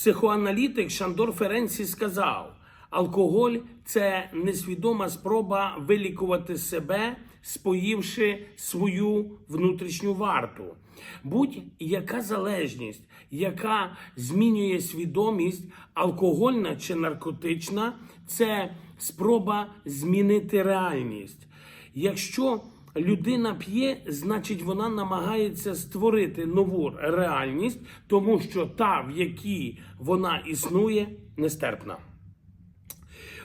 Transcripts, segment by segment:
Психоаналітик Шандор Ференці сказав: алкоголь це несвідома спроба вилікувати себе, споївши свою внутрішню варту. Будь-яка залежність, яка змінює свідомість, алкогольна чи наркотична, це спроба змінити реальність. Якщо людина п'є, значить вона намагається створити нову реальність, тому що та, в якій вона існує, нестерпна.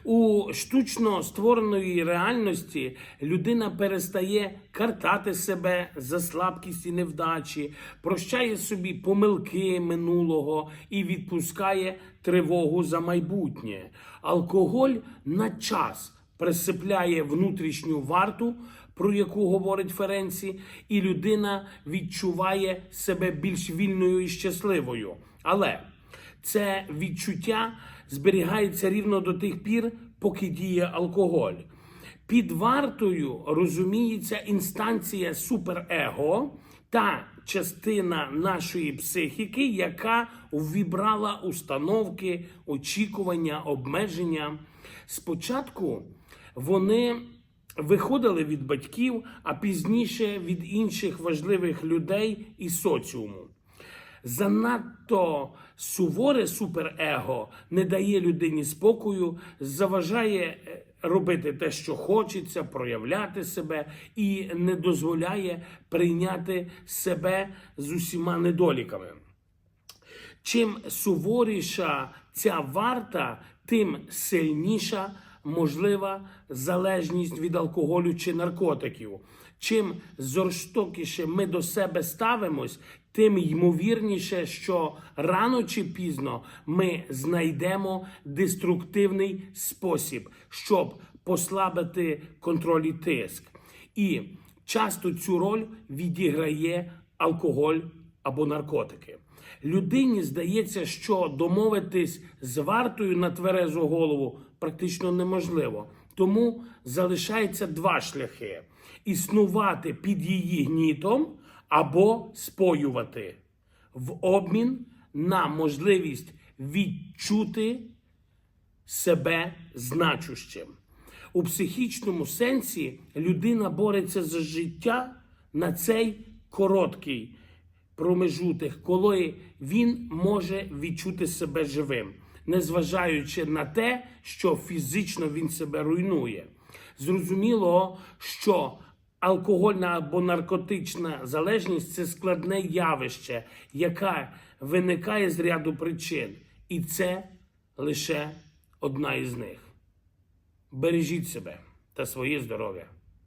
У штучно створеної реальності людина перестає картати себе за слабкість і невдачі, прощає собі помилки минулого і відпускає тривогу за майбутнє. Алкоголь на час присипляє внутрішню варту, про яку говорить Ференці, і людина відчуває себе більш вільною і щасливою. Але це відчуття зберігається рівно до тих пір, поки діє алкоголь. Під вартою розуміється інстанція суперего та частина нашої психіки, яка ввібрала установки, очікування, обмеження. Спочатку вони виходили від батьків, а пізніше від інших важливих людей і соціуму. Занадто суворе суперего не дає людині спокою, заважає е, робити те, що хочеться, проявляти себе і не дозволяє прийняти себе з усіма недоліками. Чим суворіша ця варта, тим сильніша можлива залежність від алкоголю чи наркотиків. Чим жорстокіше ми до себе ставимось, тим ймовірніше, що рано чи пізно ми знайдемо деструктивний спосіб, щоб послабити контроль і тиск. І часто цю роль відіграє алкоголь або наркотики. Людині здається, що домовитись з вартою на тверезу голову практично неможливо. Тому залишається два шляхи: існувати під її гнітом або споювати в обмін на можливість відчути себе значущим. У психічному сенсі людина бореться за життя на цей короткий промежуток, коли він може відчути себе живим, незважаючи на те, що фізично він себе руйнує. Зрозуміло, що алкогольна або наркотична залежність це складне явище, яке виникає з ряду причин, і це лише одна із них. Бережіть себе та своє здоров'я.